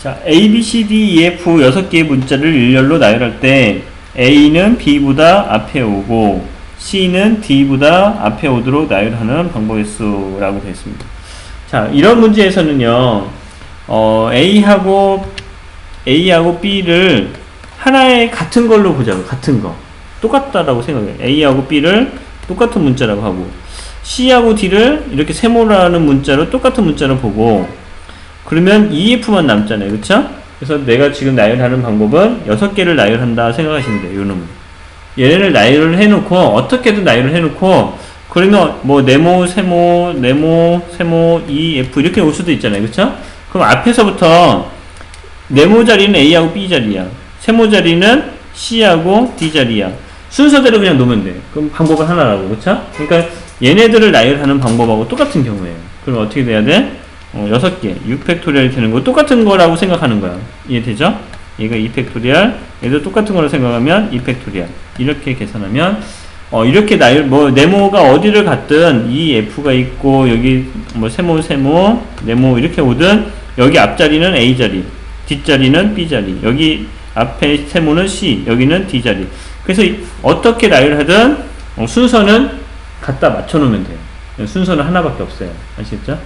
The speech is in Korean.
자, A, B, C, D, E, F 6개의 문자를 일렬로 나열할 때 A는 B보다 앞에 오고 C는 D보다 앞에 오도록 나열하는 방법의 수라고 되어 있습니다. 자, 이런 문제에서는요, 어, A하고, A하고 B를 하나의 같은 걸로 보자고, 같은 거. 똑같다라고 생각해요. A하고 B를 똑같은 문자라고 하고, C하고 D를 이렇게 세모라는 문자로 똑같은 문자로 보고, 그러면 EF만 남잖아요. 그쵸? 그래서 내가 지금 나열하는 방법은 6개를 나열한다 생각하시면 돼요. 요 놈은. 얘네를 나열을 해놓고, 어떻게든 나열을 해놓고, 그러면 뭐 네모, 세모, 네모, 세모, EF 이렇게 올 수도 있잖아요. 그쵸? 그럼 앞에서부터 네모 자리는 A하고 B 자리야. 세모 자리는 C하고 D 자리야. 순서대로 그냥 놓으면 돼. 그럼 방법은 하나라고. 그쵸? 그러니까 얘네들을 나열하는 방법하고 똑같은 경우에요. 그럼 어떻게 돼야 돼? 어, 6개, 6팩토리얼이 되는 거 똑같은 거라고 생각하는 거야. 이해되죠? 얘가 2팩토리얼, 얘도 똑같은 거로 생각하면 2팩토리얼. 이렇게 계산하면, 어, 이렇게 나열, 뭐, 네모가 어디를 갔든, 이 F가 있고, 여기, 뭐, 세모, 세모, 네모, 이렇게 오든, 여기 앞자리는 A자리, 뒷자리는 B자리, 여기 앞에 세모는 C, 여기는 D자리. 그래서 이- 어떻게 나열하든, 어, 순서는 갖다 맞춰 놓으면 돼요. 순서는 하나밖에 없어요. 아시겠죠?